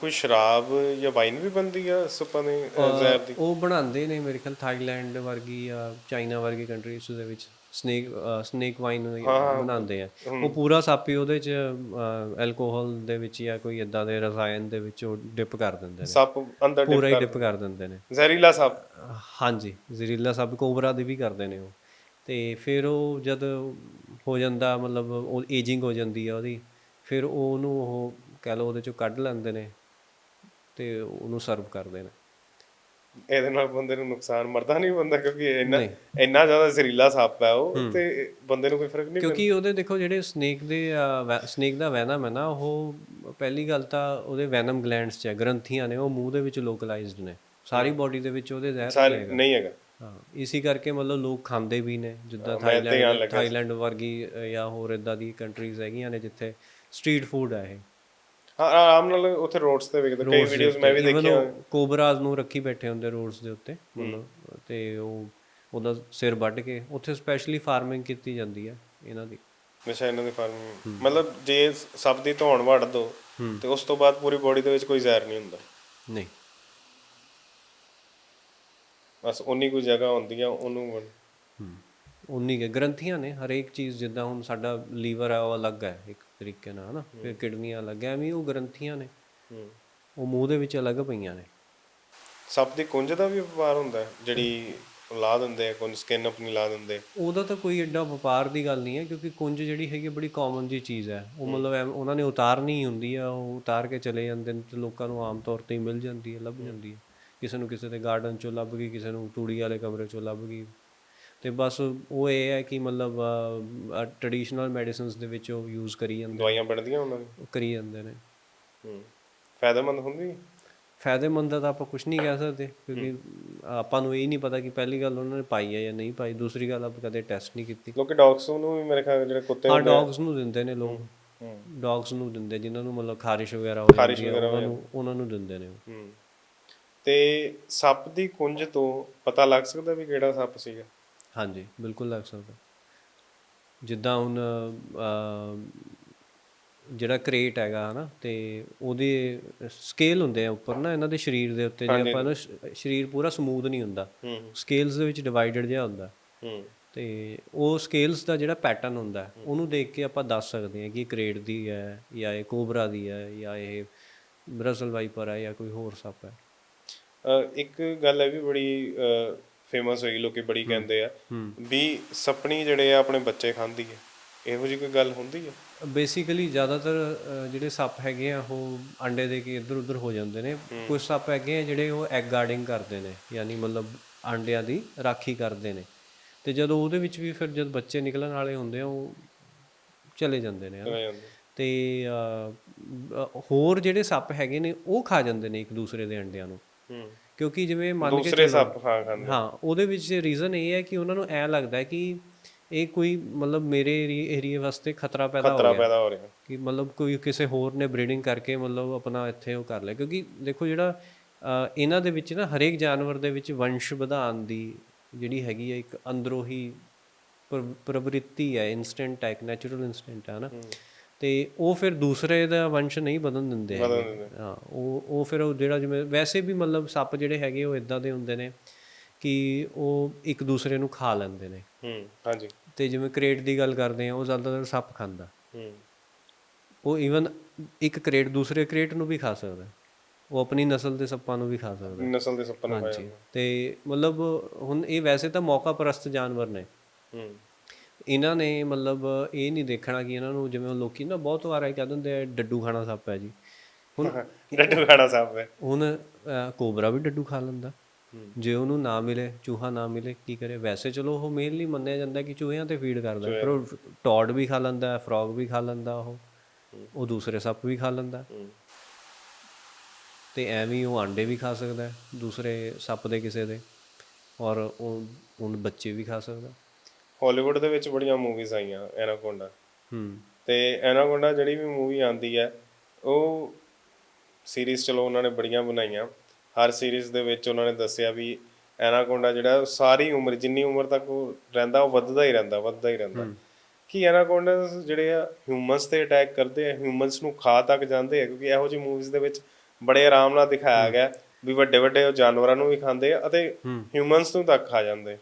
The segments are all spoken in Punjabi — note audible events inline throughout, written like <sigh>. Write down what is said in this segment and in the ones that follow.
ਕੋਈ ਸ਼ਰਾਬ ਜਾਂ ਵਾਈਨ ਵੀ ਬੰਦੀ ਆ ਸੱਪਾਂ ਅਹ, ਜ਼ਹਿਰ ਦੀ? ਉਹ ਬਣਾਉਂਦੇ ਨੇ ਮੇਰੇ ਖਿਆਲ ਥਾਈਲੈਂਡ ਵਰਗੀ ਜਾਂ ਚਾਈਨਾ ਵਰਗੀ ਕੰਟਰੀਜ਼ ਦੇ ਵਿੱਚ ਸਨੇਕ ਸਨੇਕ ਵਾਈਨ ਬਣਾਉਂਦੇ ਆ। ਉਹ ਪੂਰਾ ਸਾਪੀ ਉਹਦੇ ਚ ਐਲਕੋਹਲ ਦੇ ਵਿੱਚ ਜਾਂ ਕੋਈ ਇਦਾਂ ਦੇ ਰਸਾਇਣ ਦੇ ਵਿੱਚ ਉਹ ਡਿਪ ਕਰ ਦਿੰਦੇ ਨੇ। ਸੱਪ ਅੰਦਰ ਪੂਰਾ ਹੀ ਡਿਪ ਕਰ ਦਿੰਦੇ ਨੇ। ਜ਼ਹਿਰੀਲਾ ਸੱਪ? ਹਾਂਜੀ ਜ਼ਹਿਰੀਲਾ ਸੱਪ ਕੋਬਰਾ ਦੀ ਵੀ ਕਰਦੇ ਨੇ ਉਹ। ਤੇ ਫਿਰ ਉਹ ਜਦ ਹੋ ਜਾਂਦਾ ਮਤਲਬ ਉਹ ਏਜਿੰਗ ਹੋ ਜਾਂਦੀ ਆ ਉਹਦੀ ਫਿਰ ਉਹਨੂੰ ਉਹ ਕਹਿ ਲਓ ਉਹਦੇ ਚੋਂ ਕੱਢ ਲੈਂਦੇ ਨੇ। ਤੇ ਉਹਨੂੰ ਸਰਵ ਕਰਦੇ ਨੇ। ਇਹਦੇ ਨਾਲ ਬੰਦੇ ਨੂੰ ਨੁਕਸਾਨ ਮਰਦਾ ਨਹੀਂ ਬੰਦਾ ਕਿਉਂਕਿ ਇੰਨਾ ਇੰਨਾ ਜ਼ਿਆਦਾ ਜ਼ਹਿਰੀਲਾ ਸੱਪ ਹੈ ਉਹ ਤੇ ਬੰਦੇ ਨੂੰ ਕੋਈ ਫ਼ਰਕ ਨਹੀਂ ਕਿਉਂਕਿ ਉਹਦੇ ਦੇਖੋ ਜਿਹੜੇ ਸਨੇਕ ਦੇ ਸਨੇਕ ਦਾ ਵੈਨਮ ਹੈ ਨਾ ਉਹ ਪਹਿਲੀ ਗੱਲ ਤਾਂ ਉਹਦੇ ਵੈਨਮ ਗਲੈਂਡਸ 'ਚ ਹੈ ਗ੍ਰੰਥੀਆਂ ਨੇ ਉਹ ਮੂੰਹ ਦੇ ਵਿੱਚ ਲੋਕਲਾਈਜ਼ਡ ਨੇ। ਸਾਰੀ ਬਾਡੀ ਦੇ ਵਿੱਚ ਉਹਦੇ ਜ਼ਹਿਰ ਨਹੀਂ ਹੈਗਾ। ਹਾਂ ਇਸੇ ਕਰਕੇ ਮਤਲਬ ਲੋਕ ਖਾਂਦੇ ਵੀ ਨੇ ਜਿੱਦਾਂ ਥਾਈਲੈਂਡ ਥਾਈਲੈਂਡ ਵਰਗੀ ਜਾਂ ਹੋਰ ਇਦਾਂ ਦੀ ਕੰਟਰੀਜ਼ ਹੈਗੀਆਂ ਨੇ ਜਿੱਥੇ ਸਟਰੀਟ ਫੂਡ ਹੈ ਇਹ। ਹਾਂ ਆਰਾਮ ਨਾਲ ਉੱਥੇ ਰੋਡਸ ਤੇ ਵਿਕਦੇ ਕਈ ਵੀਡੀਓਜ਼ ਮੈਂ ਵੀ ਦੇਖੀਆਂ ਕੋਬਰਾਜ਼ ਨੂੰ ਰੱਖੀ ਬੈਠੇ ਹੁੰਦੇ ਰੋਡਸ ਦੇ ਉੱਤੇ ਮਤਲਬ ਤੇ ਉਹ ਉਹਦਾ ਸਿਰ ਵੱਢ ਕੇ ਉੱਥੇ ਸਪੈਸ਼ਲੀ ਫਾਰਮਿੰਗ ਕੀਤੀ ਜਾਂਦੀ ਹੈ ਇਹਨਾਂ ਦੀ। ਨਸ਼ਾ ਇਹਨਾਂ ਦੇ ਫਾਰਮ ਮਤਲਬ ਜੇ ਸੱਪ ਦੀ ਧੌਣ ਵੜ ਦੋ ਤੇ ਉਸ ਤੋਂ ਬਾਅਦ ਪੂਰੀ ਬੋਡੀ ਦੇ ਵਿੱਚ ਕੋਈ ਜ਼ਹਿਰ ਨਹੀਂ ਹੁੰਦਾ। ਨਹੀਂ। ਬਸ ਉਨੀ ਕੋਈ ਜਗ੍ਹਾ ਹੁੰਦੀ ਆ ਉਹਨੂੰ ਉਨੀ ਕੇ ਗ੍ਰੰਥੀਆਂ ਨੇ ਹਰੇਕ ਚੀਜ਼ ਜਿੱਦਾਂ ਹੁਣ ਸਾਡਾ ਲੀਵਰ ਹੈ ਉਹ ਅਲੱਗ ਹੈ ਇੱਕ ਤਰੀਕੇ ਨਾਲ ਹਨਾ ਫਿਰ ਕਿਡਨੀਆਂ ਅਲੱਗ ਐਵੇਂ ਉਹ ਗ੍ਰੰਥੀਆਂ ਨੇ। ਉਹ ਮੂੰਹ ਦੇ ਵਿੱਚ ਅਲੱਗ ਪਈਆਂ ਨੇ। ਸੱਪ ਦੀ ਕੁੰਝ ਦਾ ਵੀ ਵਪਾਰ ਹੁੰਦਾ ਜਿਹੜੀ ਲਾ ਦਿੰਦੇ ਆ ਕੁੰਝ ਸਕਿਨ ਆਪਣੀ ਲਾ ਦਿੰਦੇ। ਉਹਦਾ ਤਾਂ ਕੋਈ ਐਡਾ ਵਪਾਰ ਦੀ ਗੱਲ ਨਹੀਂ ਹੈ ਕਿਉਂਕਿ ਕੁੰਜ ਜਿਹੜੀ ਹੈਗੀ ਬੜੀ ਕਾਮਨ ਜੀ ਚੀਜ਼ ਹੈ। ਉਹ ਮਤਲਬ ਉਹਨਾਂ ਨੇ ਉਤਾਰਨੀ ਹੀ ਹੁੰਦੀ ਆ ਉਹ ਉਤਾਰ ਕੇ ਚਲੇ ਜਾਂਦੇ ਨੇ ਤੇ ਲੋਕਾਂ ਨੂੰ ਆਮ ਤੌਰ ਤੇ ਮਿਲ ਜਾਂਦੀ ਹੈ ਲੱਭ ਜਾਂਦੀ ਹੈ। ਕਿਸੇ ਨੂੰ ਕਿਸੇ ਦੇ ਗਾਰਡਨ ਚੋਂ ਲੱਭ ਗਈ ਕਿਸੇ ਨੂੰ ਤੂੜੀ ਵਾਲੇ ਕਮਰੇ ਚੋਂ ਲੱਭ ਗਈ। ਤੇ ਬਸ ਉਹ ਇਹ ਹੈ ਕਿ ਮਤਲਬ ਟ੍ਰੈਡੀਸ਼ਨਲ ਮੈਡੀਸਿਨਸ ਦੇ ਵਿੱਚ ਉਹ ਯੂਜ਼ ਕਰੀ ਜਾਂਦੇ ਦਵਾਈਆਂ ਬਣਦੀਆਂ ਉਹਨਾਂ ਦੀ? ਕਰੀ ਜਾਂਦੇ ਨੇ। ਹੂੰ। ਫਾਇਦੇਮੰਦ ਹੁੰਦੀ? ਫਾਇਦੇਮੰਦ ਦਾ ਤਾਂ ਆਪਾਂ ਕੁਝ ਨਹੀਂ ਕਹਿ ਸਕਦੇ ਕਿਉਂਕਿ ਆਪਾਂ ਨੂੰ ਇਹ ਨਹੀਂ ਪਤਾ ਕਿ ਪਹਿਲੀ ਗੱਲ ਉਹਨਾਂ ਨੇ ਪਾਈ ਹੈ ਜਾਂ ਨਹੀਂ ਪਾਈ। ਦੂਸਰੀ ਗੱਲ ਆਪਾਂ ਕਦੇ ਟੈਸਟ ਨਹੀਂ ਕੀਤੀ। ਲੋਕੀ ਡੌਗਸ ਨੂੰ ਵੀ ਮੇਰੇ ਖਿਆਲ ਜਿਹੜੇ ਕੁੱਤੇ ਹਾਂ ਡੌਗਸ ਨੂੰ ਦਿੰਦੇ ਨੇ ਲੋਕ। ਹੂੰ। ਡੌਗਸ ਨੂੰ ਦਿੰਦੇ ਜਿਨ੍ਹਾਂ ਨੂੰ ਮਤਲਬ ਖਾਰਿਸ਼ ਵਗੈਰਾ ਹੋ ਜਾਂਦੀ ਹੈ ਉਹਨਾਂ ਨੂੰ ਉਹਨਾਂ ਨੂੰ ਦਿੰਦੇ ਨੇ ਤੇ ਸੱਪ ਦੀ ਕੁੰਝ ਤੋਂ ਪਤਾ ਲੱਗ ਸਕਦਾ ਵੀ ਕਿਹੜਾ ਸੱਪ ਸੀਗਾ? ਹਾਂਜੀ ਬਿਲਕੁਲ ਲੱਗ ਸਕਦਾ। ਜਿੱਦਾਂ ਹੁਣ ਜਿਹੜਾ ਕ੍ਰੇਟ ਹੈਗਾ ਹਨਾ ਤੇ ਉਹਦੇ ਸਕੇਲ ਹੁੰਦੇ ਆ ਉੱਪਰ ਨਾ ਇਹਨਾਂ ਦੇ ਸਰੀਰ ਦੇ ਉੱਤੇ ਜੇ ਆਪਾਂ ਨਾ ਸਰੀਰ ਪੂਰਾ ਸਮੂਥ ਨਹੀਂ ਹੁੰਦਾ। ਸਕੇਲਸ ਦੇ ਵਿੱਚ ਡਿਵਾਈਡਡ ਜਿਹਾ ਹੁੰਦਾ। ਤੇ ਉਹ ਸਕੇਲਸ ਦਾ ਜਿਹੜਾ ਪੈਟਰਨ ਹੁੰਦਾ ਉਹਨੂੰ ਦੇਖ ਕੇ ਆਪਾਂ ਦੱਸ ਸਕਦੇ ਹਾਂ ਕਿ ਇਹ ਕ੍ਰੇਟ ਦੀ ਹੈ ਜਾਂ ਇਹ ਕੋਬਰਾ ਦੀ ਹੈ ਜਾਂ ਇਹ ਬ੍ਰਸਲ ਵਾਈਪਰ ਹੈ ਜਾਂ ਕੋਈ ਹੋਰ ਸੱਪ ਹੈ। ਇੱਕ ਗੱਲ ਹੈ ਵੀ ਬੜੀ ਫੇਮਸ ਹੋਈ ਲੋਕੀ ਬੜੀ ਕਹਿੰਦੇ ਆ ਵੀ ਸੱਪਣੀ ਜਿਹੜੇ ਆ ਆਪਣੇ ਬੱਚੇ ਖਾਂਦੀ ਹੈ ਇਹੋ ਜਿਹੀ ਕੋਈ ਗੱਲ ਹੁੰਦੀ ਹੈ ਬੇਸਿਕਲੀ ਜ਼ਿਆਦਾਤਰ ਜਿਹੜੇ ਸੱਪ ਹੈਗੇ ਆ ਉਹ ਅੰਡੇ ਦੇ ਕੇ ਇੱਧਰ ਉੱਧਰ ਹੋ ਜਾਂਦੇ ਨੇ। ਕੁਝ ਸੱਪ ਹੈਗੇ ਆ ਜਿਹੜੇ ਉਹ ਐਗ ਗਾਰਡਿੰਗ ਕਰਦੇ ਨੇ ਯਾਨੀ ਮਤਲਬ ਅੰਡਿਆਂ ਦੀ ਰਾਖੀ ਕਰਦੇ ਨੇ। ਤੇ ਜਦੋਂ ਉਹਦੇ ਵਿੱਚ ਵੀ ਫਿਰ ਜਦ ਬੱਚੇ ਨਿਕਲਣ ਵਾਲੇ ਹੁੰਦੇ ਆ ਉਹ ਚਲੇ ਜਾਂਦੇ ਨੇ। ਤੇ ਹੋਰ ਜਿਹੜੇ ਸੱਪ ਹੈਗੇ ਨੇ ਉਹ ਖਾ ਜਾਂਦੇ ਨੇ ਇੱਕ ਦੂਸਰੇ ਦੇ ਅੰਡਿਆਂ ਨੂੰ। ਕਿਉਂਕਿ ਜਿਵੇਂ ਮੰਨ ਕੇ ਦੂਸਰੇ ਸੱਪ ਖਾ ਖਾਂਦੇ। ਹਾਂ ਉਹਦੇ ਵਿੱਚ ਰੀਜ਼ਨ ਇਹ ਹੈ ਕਿ ਉਹਨਾਂ ਨੂੰ ਐ ਲੱਗਦਾ ਹੈ ਕਿ ਇਹ ਕੋਈ ਮਤਲਬ ਮੇਰੇ ਏਰੀਆ ਵਾਸਤੇ ਖਤਰਾ ਪੈਦਾ ਹੋ ਖਤਰਾ ਗਿਆ ਪੈਦਾ ਹੋ ਰਿਹਾ। ਕਿ ਮਤਲਬ ਕੋਈ ਕਿਸੇ ਹੋਰ ਨੇ ਬਰੀਡਿੰਗ ਕਰਕੇ ਮਤਲਬ ਆਪਣਾ ਇੱਥੇ ਉਹ ਕਰ ਲਿਆ। ਕਿਉਂਕਿ ਦੇਖੋ ਜਿਹੜਾ ਇਹਨਾਂ ਦੇ ਵਿੱਚ ਨਾ ਹਰੇਕ ਜਾਨਵਰ ਦੇ ਵਿੱਚ ਵੰਸ਼ ਵਧਾਉਣ ਦੀ ਜਿਹੜੀ ਹੈਗੀ ਹੈ ਇੱਕ ਅੰਦਰੋਂ ਹੀ ਪ੍ਰ- ਪ੍ਰਵਿਰਤੀ ਹੈ ਇਨਸਟੈਂਟ ਹੈ ਇੱਕ ਨੈਚੁਰਲ ਇਨਸਟੈਂਟ ਹੈ ਨਾ ਤੇ ਉਹ ਫਿਰ ਦੂਸਰੇ ਦਾ ਵੰਸ਼ ਨਹੀਂ ਵਧਣ ਦਿੰਦੇ ਹੈਗੇ। ਹਾਂ ਉਹ ਉਹ ਫਿਰ ਉਹ ਜਿਹੜਾ ਜਿਵੇਂ ਵੈਸੇ ਵੀ ਮਤਲਬ ਸੱਪ ਜਿਹੜੇ ਹੈਗੇ ਉਹ ਇਦਾਂ ਦੇ ਹੁੰਦੇ ਨੇ ਕਿ ਉਹ ਇੱਕ ਦੂਸਰੇ ਨੂੰ ਖਾ ਲੈਂਦੇ ਨੇ। ਹੂੰ ਹਾਂਜੀ। ਤੇ ਜਿਵੇਂ ਕ੍ਰੇਟ ਦੀ ਗੱਲ ਕਰਦੇ ਆ ਉਹ ਜ਼ਿਆਦਾਤਰ ਸੱਪ ਖਾਂਦਾ। ਹੂੰ। ਉਹ ਈਵਨ ਇੱਕ ਕ੍ਰੇਟ ਦੂਸਰੇ ਕ੍ਰੇਟ ਨੂੰ ਵੀ ਖਾ ਸਕਦਾ। ਉਹ ਆਪਣੀ ਨਸਲ ਦੇ ਸੱਪਾਂ ਨੂੰ ਵੀ ਖਾ ਸਕਦਾ। ਨਸਲ ਦੇ ਸੱਪਾਂ ਨੂੰ ਖਾਇਆ ਹਾਂਜੀ। ਤੇ ਮਤਲਬ ਹੁਣ ਇਹ ਵੈਸੇ ਤਾਂ ਮੌਕਾ ਪ੍ਰਸਤ ਜਾਨਵਰ ਨੇ। ਹੂੰ। ਇਹਨਾਂ ਨੇ ਮਤਲਬ ਇਹ ਨਹੀਂ ਦੇਖਣਾ ਕਿ ਇਹਨਾਂ ਨੂੰ ਜਿਵੇਂ ਲੋਕੀ ਨਾ ਬਹੁਤ ਵਾਰ ਇਹ ਕਹਿ ਦਿੰਦੇ ਆ ਡੱਡੂ ਖਾਣਾ ਸੱਪ ਹੈ ਜੀ। ਹੁਣ <laughs> ਡੱਡੂ ਖਾਣਾ ਸੱਪ ਹੈ। ਹੁਣ ਕੋਬਰਾ ਵੀ ਡੱਡੂ ਖਾ ਲੈਂਦਾ। ਜੇ ਉਹਨੂੰ ਨਾ ਮਿਲੇ ਚੂਹਾ ਨਾ ਮਿਲੇ ਕੀ ਕਰੇ? ਵੈਸੇ ਚਲੋ ਉਹ ਮੇਨਲੀ ਮੰਨਿਆ ਜਾਂਦਾ ਕਿ ਚੂਹਿਆਂ ਤੇ ਫੀਡ ਕਰਦਾ। ਪਰ ਉਹ ਟੌਡ ਵੀ ਖਾ ਲੈਂਦਾ ਫਰੌਗ ਵੀ ਖਾ ਲੈਂਦਾ ਉਹ। ਉਹ ਦੂਸਰੇ ਸੱਪ ਵੀ ਖਾ ਲੈਂਦਾ। ਤੇ ਐਵੇਂ ਉਹ ਆਂਡੇ ਵੀ ਖਾ ਸਕਦਾ ਦੂਸਰੇ ਸੱਪ ਦੇ ਕਿਸੇ ਦੇ। ਔਰ ਉਹ ਉਹਨ ਬੱਚੇ ਵੀ ਖਾ ਸਕਦਾ। ਹਾਲੀਵੁੱਡ ਦੇ ਵਿੱਚ ਬੜੀਆਂ ਮੂਵੀਜ਼ ਆਈਆਂ ਐਨਾਕੋਂਡਾ ਹੂੰ। ਤੇ ਐਨਾਕੋਂਡਾ ਜਿਹੜੀ ਵੀ ਮੂਵੀ ਆਂਦੀ ਹੈ ਉਹ ਸੀਰੀਜ਼ ਚਲੋ ਉਹਨਾਂ ਨੇ ਬੜੀਆਂ ਬਣਾਈਆਂ। ਹਰ ਸੀਰੀਜ਼ ਦੇ ਵਿੱਚ ਉਹਨਾਂ ਨੇ ਦੱਸਿਆ ਵੀ ਐਨਾਕੋਂਡਾ ਜਿਹੜਾ ਸਾਰੀ ਉਮਰ ਜਿੰਨੀ ਉਮਰ ਤੱਕ ਉਹ ਰਹਿੰਦਾ ਉਹ ਵੱਧਦਾ ਹੀ ਰਹਿੰਦਾ ਵੱਧਦਾ ਹੀ ਰਹਿੰਦਾ। ਕਿ ਐਨਾਕੋਂਡਸ ਜਿਹੜੇ ਆ ਹਿਊਮਨਸ ਤੇ ਅਟੈਕ ਕਰਦੇ ਆ ਹਿਊਮਨਸ ਨੂੰ ਖਾ ਤੱਕ ਜਾਂਦੇ ਆ? ਕਿਉਂਕਿ ਇਹੋ ਜਿਹੀ ਮੂਵੀਜ਼ ਦੇ ਵਿੱਚ ਬੜੇ ਆਰਾਮ ਨਾਲ ਦਿਖਾਇਆ ਗਿਆ ਵੀ ਵੱਡੇ ਵੱਡੇ ਉਹ ਜਾਨਵਰਾਂ ਨੂੰ ਵੀ ਖਾਂਦੇ ਆ ਅਤੇ ਹਿਊਮਨਸ ਨੂੰ ਤੱਕ ਖਾ ਜਾਂਦੇ।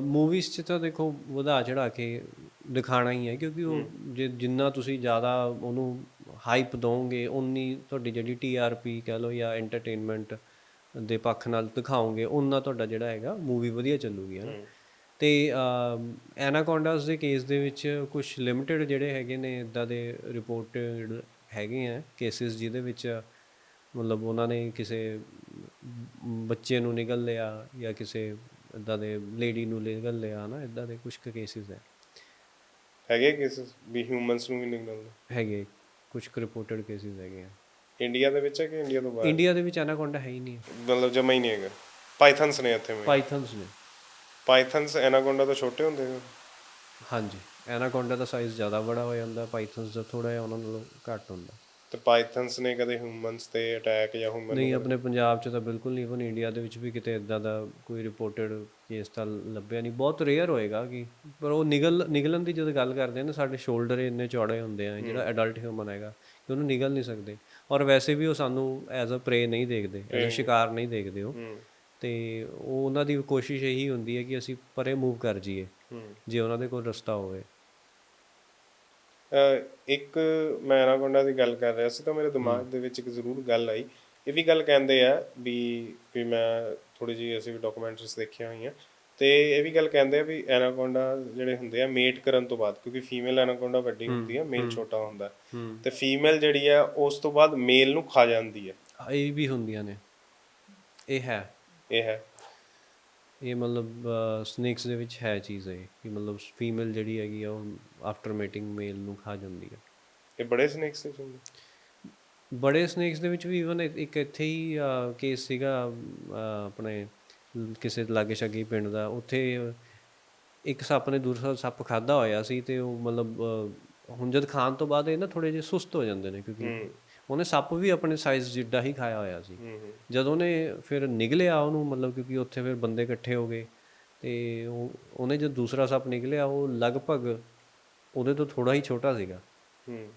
ਮੂਵੀਜ਼ 'ਚ ਤਾਂ ਦੇਖੋ ਵਧਾ ਚੜਾ ਕੇ ਦਿਖਾਣਾ ਹੀ ਹੈ ਕਿਉਂਕਿ ਉਹ ਜੇ ਜਿੰਨਾ ਤੁਸੀਂ ਜ਼ਿਆਦਾ ਉਹਨੂੰ ਹਾਈਪ ਦੋਗੇ ਉਨੀ ਤੁਹਾਡੀ ਜਿਹੜੀ ਟੀਆਰਪੀ ਕਹ ਲਓ ਜਾਂ ਐਂਟਰਟੇਨਮੈਂਟ ਦੇ ਪੱਖ ਨਾਲ ਦਿਖਾਓਗੇ ਉਨਾ ਤੁਹਾਡਾ ਜਿਹੜਾ ਹੈਗਾ ਮੂਵੀ ਵਧੀਆ ਚੱਲੂਗੀ ਹੈ ਨਾ। ਤੇ ਐਨਾਕੋਂਡਾਸ ਦੇ ਕੇਸ ਦੇ ਵਿੱਚ ਕੁਝ ਲਿਮਿਟਿਡ ਜਿਹੜੇ ਹੈਗੇ ਨੇ ਇਦਾਂ ਦੇ ਰਿਪੋਰਟਡ ਹੈਗੇ ਆ ਕੇਸਿਸ ਜਿਹਦੇ ਵਿੱਚ ਮਤਲਬ ਉਹਨਾਂ ਨੇ ਕਿਸੇ ਬੱਚੇ ਨੂੰ ਨਿਗਲ ਲਿਆ ਜਾਂ ਕਿਸੇ ਇਦਾਂ ਦੇ ਲੇਡੀ ਨੂੰ ਨਿਗਲ ਲਿਆ ਨਾ ਇਦਾਂ ਦੇ ਕੁਝ ਕੇਸਿਸ ਹੈ। ਹੈਗੇ ਕਿਸ ਵੀ ਹਿਊਮਨਸ ਨੂੰ ਵੀ ਨਿਕਲਦੇ ਹੈਗੇ ਕੁਝ ਰਿਪੋਰਟਡ ਕੇਸਿਸ ਹੈਗੇ ਆ। ਇੰਡੀਆ ਦੇ ਵਿੱਚ ਹੈ ਕਿ ਇੰਡੀਆ ਤੋਂ ਬਾਹਰ? ਇੰਡੀਆ ਦੇ ਵਿੱਚ ਐਨਾਕੋਂਡਾ ਹੈ ਹੀ ਨਹੀਂ। ਮਤਲਬ ਜਮਾ ਹੀ ਨਹੀਂ ਹੈਗਾ। ਪਾਈਥਨਸ ਨੇ ਇੱਥੇ ਮੈਂ ਪਾਈਥਨਸ ਨੇ। ਪਾਈਥਨਸ ਐਨਾਕੋਂਡਾ ਤੋਂ ਛੋਟੇ ਹੁੰਦੇ ਨੇ ਹਾਂਜੀ ਐਨਾਕੋਂਡਾ ਦਾ ਸਾਈਜ਼ ਜ਼ਿਆਦਾ ਬੜਾ ਹੋ ਜਾਂਦਾ ਪਾਈਥਨਸ ਦਾ ਥੋੜਾ ਜਿਹਾ ਉਹਨਾਂ ਨਾਲੋਂ ਘੱਟ ਹੁੰਦਾ। ਤੇ ਪਾਈਥਨਸ ਨੇ ਕਦੇ ਹਿਊਮਨਸ ਤੇ ਅਟੈਕ ਜਾਂ ਹਿਊਮਨ ਨਹੀਂ ਆਪਣੇ ਪੰਜਾਬ 'ਚ ਤਾਂ ਬਿਲਕੁਲ ਨਹੀਂ ਇਵਨ ਇੰਡੀਆ ਦੇ ਵਿੱਚ ਵੀ ਕਿਤੇ ਇਦਾਂ ਦਾ ਕੋਈ ਰਿਪੋਰਟਡ ਕੇਸ ਤਾਂ ਲੱਭਿਆ ਨਹੀਂ। ਬਹੁਤ ਰੇਅਰ ਹੋਏਗਾ ਕਿ ਪਰ ਉਹ ਨਿਗਲ ਨਿਗਲਣ ਦੀ ਜਦੋਂ ਗੱਲ ਕਰਦੇ ਆ ਨਾ ਸਾਡੇ ਸ਼ੋਲਡਰ ਇੰਨੇ ਚੌੜੇ ਹੁੰਦੇ ਆ ਜਿਹੜਾ ਐਡਲਟ ਹਿਊਮਨ ਹੈਗਾ ਕਿ ਉਹਨੂੰ ਨਿਗਲ ਨਹੀਂ ਸਕਦੇ। ਔਰ ਵੈਸੇ ਵੀ ਉਹ ਸਾਨੂੰ ਐਜ਼ ਅ ਪ੍ਰੇ ਨਹੀਂ ਦੇਖਦੇ ਐਜ਼ ਅ ਸ਼ਿਕਾਰ ਨਹੀਂ ਦੇਖਦੇ ਉਹ। ਤੇ ਉਹ ਉਹਨਾਂ ਦੀ ਕੋਸ਼ਿਸ਼ ਇਹੀ ਹੁੰਦੀ ਹੈ ਕਿ ਅਸੀਂ ਪਰੇ ਮੂਵ ਕਰ ਜਾਈਏ ਜੇ ਉਹਨਾਂ ਦੇ ਕੋਲ ਰਸਤਾ ਹੋਵੇ। ਇੱਕ ਮੈਂ ਐਨਾਕੋਂਡਾ ਦੀ ਗੱਲ ਕਰ ਰਿਹਾ ਸੀ ਤਾਂ ਮੇਰੇ ਦਿਮਾਗ ਦੇ ਵਿੱਚ ਇੱਕ ਜ਼ਰੂਰ ਗੱਲ ਆਈ। ਇਹ ਵੀ ਗੱਲ ਕਹਿੰਦੇ ਆ ਵੀ ਵੀ ਮੈਂ ਥੋੜੀ ਜਿਹੀ ਅਸੀਂ ਵੀ ਡਾਕੂਮੈਂਟਰੀਜ਼ ਦੇਖੀਆਂ ਹੋਈਆਂ ਤੇ ਇਹ ਵੀ ਗੱਲ ਕਹਿੰਦੇ ਆ ਵੀ ਐਨਾਕੋਂਡਾ ਜਿਹੜੇ ਹੁੰਦੇ ਆ ਮੇਟ ਕਰਨ ਤੋਂ ਬਾਅਦ ਕਿਉਂਕਿ ਫੀਮੇਲ ਐਨਾਕੋਂਡਾ ਵੱਡੀ ਹੁੰਦੀ ਆ ਮੇਲ ਛੋਟਾ ਹੁੰਦਾ। ਤੇ ਫੀਮੇਲ ਜਿਹੜੀ ਆ ਉਸ ਤੋਂ ਬਾਅਦ ਮੇਲ ਨੂੰ ਖਾ ਜਾਂਦੀ ਹੈ ਇਹ ਵੀ ਹੁੰਦੀਆਂ ਨੇ। ਇਹ ਹੈ। ਇਹ ਹੈ। ਇਹ ਮਤਲਬ ਸਨੇਕਸ ਦੇ ਵਿੱਚ ਹੈ ਚੀਜ਼ ਇਹ ਕਿ ਮਤਲਬ ਫੀਮੇਲ ਜਿਹੜੀ ਹੈਗੀ ਆ ਉਹ ਆਫਟਰ ਮੇਟਿੰਗ ਮੇਲ ਨੂੰ ਖਾ ਜਾਂਦੀ ਹੈ ਇਹ ਬੜੇ ਸਨੇਕਸ ਵਿੱਚ ਹੁੰਦੇ? ਬੜੇ ਸਨੇਕਸ ਦੇ ਵਿੱਚ ਵੀ ਇਵਨ ਇੱਕ ਇੱਥੇ ਹੀ ਕੇਸ ਸੀਗਾ ਆਪਣੇ ਕਿਸੇ ਲਾਗੇ ਛਾਗੇ ਹੀ ਪਿੰਡ ਦਾ ਉੱਥੇ ਇੱਕ ਸੱਪ ਨੇ ਦੂਸਰਾ ਸੱਪ ਖਾਦਾ ਹੋਇਆ ਸੀ ਤੇ ਉਹ ਮਤਲਬ ਹੁਣ ਜਦ ਖਾਣ ਤੋਂ ਬਾਅਦ ਇਹ ਨਾ ਥੋੜੇ ਜਿਹੇ ਸੁਸਤ ਹੋ ਜਾਂਦੇ ਨੇ ਕਿਉਂਕਿ ਉਹਨੇ ਸੱਪ ਵੀ ਆਪਣੇ ਸਾਈਜ਼ ਜਿੱਡਾ ਹੀ ਖਾਇਆ ਹੋਇਆ ਸੀ। ਜਦੋਂ ਉਹਨੇ ਫਿਰ ਨਿਕਲਿਆ ਉਹਨੂੰ ਮਤਲਬ ਕਿਉਂਕਿ ਉੱਥੇ ਫਿਰ ਬੰਦੇ ਇਕੱਠੇ ਹੋ ਗਏ ਤੇ ਉਹ ਉਹਨੇ ਜਦ ਦੂਸਰਾ ਸੱਪ ਨਿਕਲਿਆ ਉਹ ਲਗਭਗ ਉਹਦੇ ਤੋਂ ਥੋੜਾ ਹੀ ਛੋਟਾ ਸੀਗਾ। ਹੂੰ।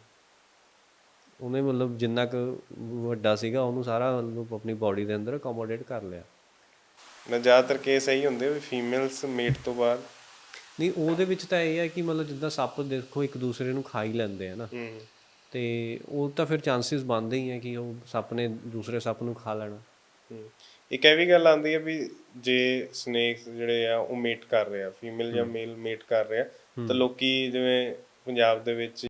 ਉਹਨੇ ਮਤਲਬ ਜਿੰਨਾ ਕੁ ਵੱਡਾ ਸੀਗਾ ਉਹਨੂੰ ਸਾਰਾ ਉਹਨੂੰ ਆਪਣੀ ਬਾਡੀ ਦੇ ਅੰਦਰ ਅਕੋਮੋਡੇਟ ਕਰ ਲਿਆ। ਨਾ ਜ਼ਿਆਦਾਤਰ ਕੇਸ ਇਹੀ ਹੁੰਦੇ ਵੀ ਫੀਮੇਲਸ ਮੇਟ ਤੋਂ ਬਾਅਦ। ਨਹੀਂ ਉਹਦੇ ਵਿੱਚ ਤਾਂ ਇਹ ਹੈ ਕਿ ਮਤਲਬ ਜਿੱਦਾਂ ਸੱਪ ਦੇਖੋ ਇੱਕ ਦੂਸਰੇ ਨੂੰ ਖਾ ਹੀ ਲੈਂਦੇ ਆ ਨਾ। ਹੂੰ। ਤੇ ਉਹ ਤਾਂ ਫਿਰ ਚਾਂਸਸ ਬਣਦੇ ਹੀ ਆ ਕਿ ਉਹ ਸੱਪ ਨੇ ਦੂਸਰੇ ਸੱਪ ਨੂੰ ਖਾ ਲੈਣਾ। ਇੱਕ ਇਹ ਵੀ ਗੱਲ ਆਉਂਦੀ ਹੈ ਵੀ ਜੇ ਸਨੇਕਸ ਜਿਹੜੇ ਆ ਉਹ ਮੇਟ ਕਰ ਰਿਹਾ ਫੀਮੇਲ ਜਾਂ ਮੇਲ ਮੇਟ ਕਰ ਰਿਹਾ ਤਾਂ ਲੋਕੀ ਜਿਵੇਂ ਪੰਜਾਬ ਦੇ ਵਿੱਚ